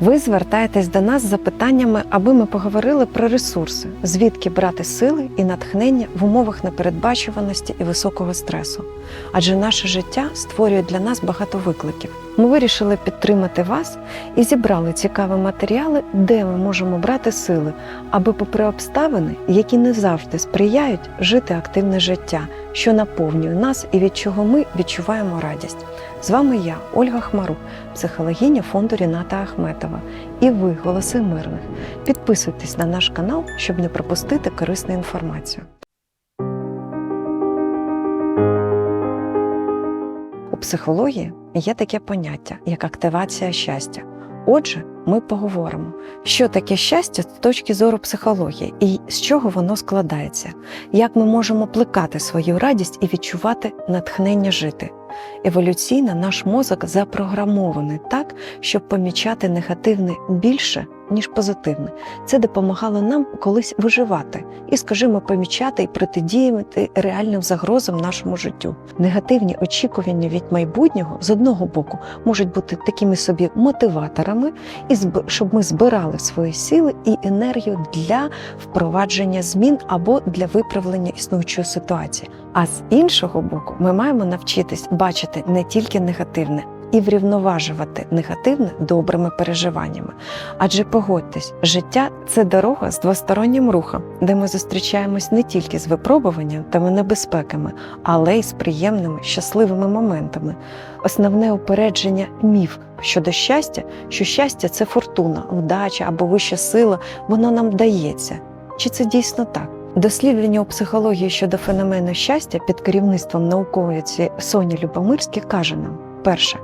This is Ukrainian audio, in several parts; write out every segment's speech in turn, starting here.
Ви звертаєтесь до нас з запитаннями, аби ми поговорили про ресурси, звідки брати сили і натхнення в умовах непередбачуваності і високого стресу. Адже наше життя створює для нас багато викликів. Ми вирішили підтримати вас і зібрали цікаві матеріали, де ми можемо брати сили, аби, попри обставини, які не завжди сприяють жити активне життя, що наповнює нас і від чого ми відчуваємо радість. З вами я, Ольга Хмарук, психологиня фонду Ріната Ахметова. І ви, голоси мирних. Підписуйтесь на наш канал, щоб не пропустити корисну інформацію. Психології є таке поняття, як активація щастя. Отже, ми поговоримо, що таке щастя з точки зору психології і з чого воно складається, як ми можемо плекати свою радість і відчувати натхнення жити. Еволюційно наш мозок запрограмований так, щоб помічати негативне більше, ніж позитивне. Це допомагало нам колись виживати і, скажімо, помічати і протидіяти реальним загрозам нашому життю. Негативні очікування від майбутнього з одного боку можуть бути такими собі мотиваторами, і щоб ми збирали свої сили і енергію для впровадження змін або для виправлення існуючої ситуації. А з іншого боку, ми маємо навчитись бачити не тільки негативне. І врівноважувати негативне добрими переживаннями. Адже погодьтесь, життя це дорога з двостороннім рухом, де ми зустрічаємось не тільки з випробуванням та небезпеками, але й з приємними щасливими моментами. Основне упередження міф щодо щастя, що щастя це фортуна, вдача або вища сила, воно нам дається. Чи це дійсно так? Дослідження у психології щодо феномену щастя під керівництвом науковиці Соні Любомирській каже нам: перше,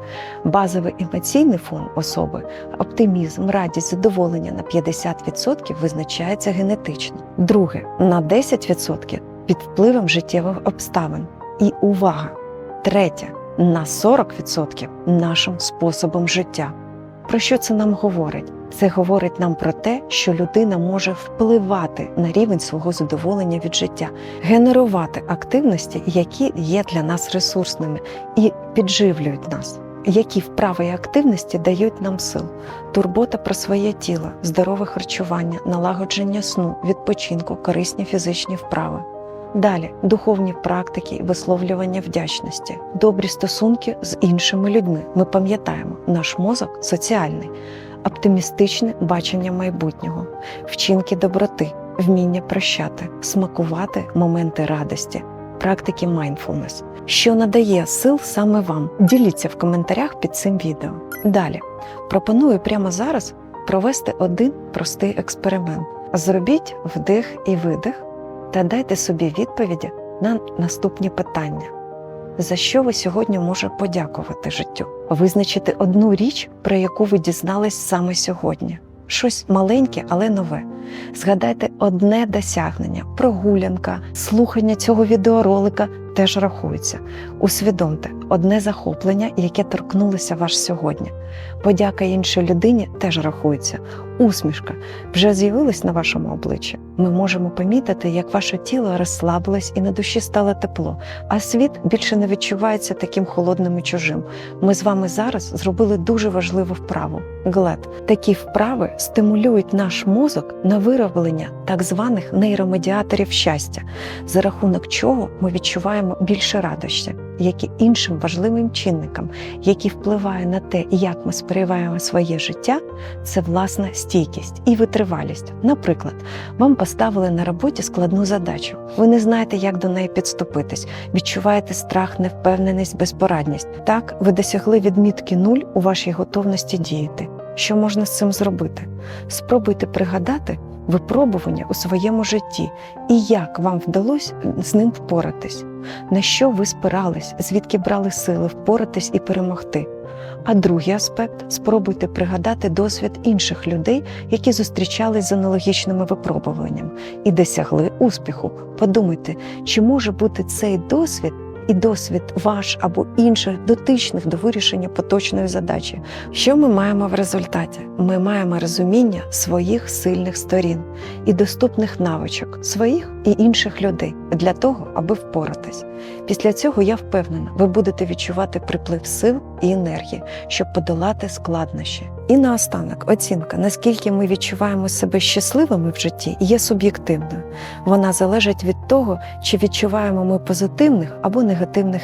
базовий емоційний фон особи, оптимізм, радість, задоволення на 50% визначається генетично. Друге, на 10% під впливом життєвих обставин. І увага! Третє, на 40% нашим способом життя. Про що це нам говорить? Це говорить нам про те, що людина може впливати на рівень свого задоволення від життя, генерувати активності, які є для нас ресурсними і підживлюють нас. Які вправи і активності дають нам сил, турбота про своє тіло, здорове харчування, налагодження сну, відпочинку, корисні фізичні вправи. Далі духовні практики висловлювання вдячності, добрі стосунки з іншими людьми. Ми пам'ятаємо, наш мозок соціальний, оптимістичне бачення майбутнього, вчинки доброти, вміння прощати, смакувати моменти радості, практики mindfulness. Що надає сил саме вам? Діліться в коментарях під цим відео. Далі пропоную прямо зараз провести один простий експеримент. Зробіть вдих і видих та дайте собі відповіді на наступні питання. За що ви сьогодні може подякувати життю? Визначити одну річ, про яку ви дізнались саме сьогодні. Щось маленьке, але нове. Згадайте одне досягнення, прогулянка, слухання цього відеоролика теж рахується. Усвідомте одне захоплення, яке торкнулося ваш сьогодні. Подяка іншій людині теж рахується. Усмішка вже з'явилась на вашому обличчі. Ми можемо помітити, як ваше тіло розслабилось і на душі стало тепло, а світ більше не відчувається таким холодним і чужим. Ми з вами зараз зробили дуже важливу вправу. Глед. Такі вправи стимулюють наш мозок на вироблення так званих нейромедіаторів щастя, за рахунок чого ми відчуваємо більше радощі, як і іншим важливим чинникам, які впливають на те, як ми сприймаємо своє життя, це власна стійкість і витривалість. Наприклад, вам поставили на роботі складну задачу. Ви не знаєте, як до неї підступитись, відчуваєте страх, невпевненість, безпорадність. Так, ви досягли відмітки нуль у вашій готовності діяти. Що можна з цим зробити? Спробуйте пригадати випробування у своєму житті і як вам вдалося з ним впоратись, на що ви спирались, звідки брали сили впоратись і перемогти. А другий аспект спробуйте пригадати досвід інших людей, які зустрічались з аналогічними випробуваннями і досягли успіху. Подумайте, чи може бути цей досвід і досвід ваш або інших дотичних до вирішення поточної задачі. Що ми маємо в результаті? Ми маємо розуміння своїх сильних сторін і доступних навичок своїх і інших людей для того, аби впоратись. Після цього я впевнена, ви будете відчувати приплив сил і енергії, щоб подолати складнощі. І наостанок оцінка, наскільки ми відчуваємо себе щасливими в житті, є суб'єктивною. Вона залежить від того, чи відчуваємо ми позитивних або негативних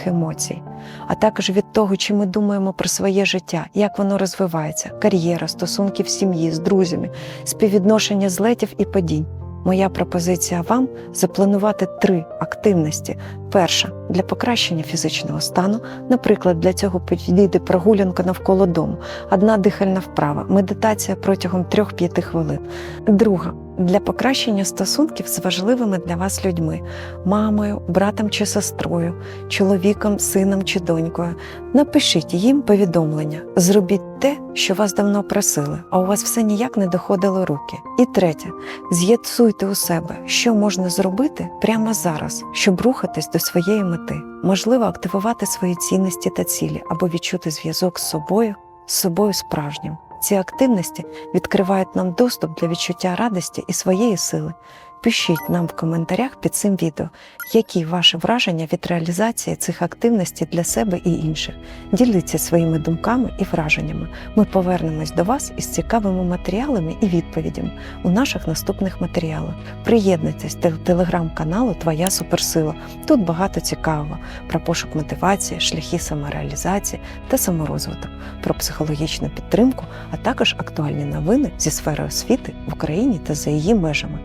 емоцій, а також від того, чи ми думаємо про своє життя, як воно розвивається, кар'єра, стосунки в сім'ї з друзями, співвідношення злетів і падінь. Моя пропозиція вам запланувати три активності. Перша для покращення фізичного стану, наприклад, для цього підійде прогулянка навколо дому, одна дихальна вправа, медитація протягом 3-5 хвилин. Друга для покращення стосунків з важливими для вас людьми мамою, братом чи сестрою, чоловіком, сином чи донькою. Напишіть їм повідомлення, зробіть те, що вас давно просили, а у вас все ніяк не доходило руки. І третє, з'ясуйте у себе, що можна зробити прямо зараз, щоб рухатись до своєї мети. Можливо, активувати свої цінності та цілі або відчути зв'язок з собою, з собою справжнім. Ці активності відкривають нам доступ для відчуття радості і своєї сили. Пишіть нам в коментарях під цим відео, які ваші враження від реалізації цих активностей для себе і інших. Діліться своїми думками і враженнями. Ми повернемось до вас із цікавими матеріалами і відповідями у наших наступних матеріалах. Приєднуйтесь до телеграм-каналу Твоя суперсила. Тут багато цікавого про пошук мотивації, шляхи самореалізації та саморозвиток, про психологічну підтримку, а також актуальні новини зі сфери освіти в Україні та за її межами.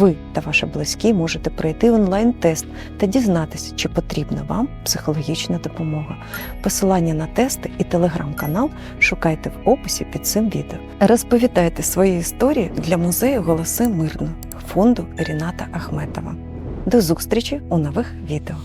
Ви та ваші близькі можете пройти онлайн-тест та дізнатися, чи потрібна вам психологічна допомога. Посилання на тести і телеграм-канал шукайте в описі під цим відео. Розповідайте свої історії для музею Голоси Мирно фонду Ріната Ахметова. До зустрічі у нових відео.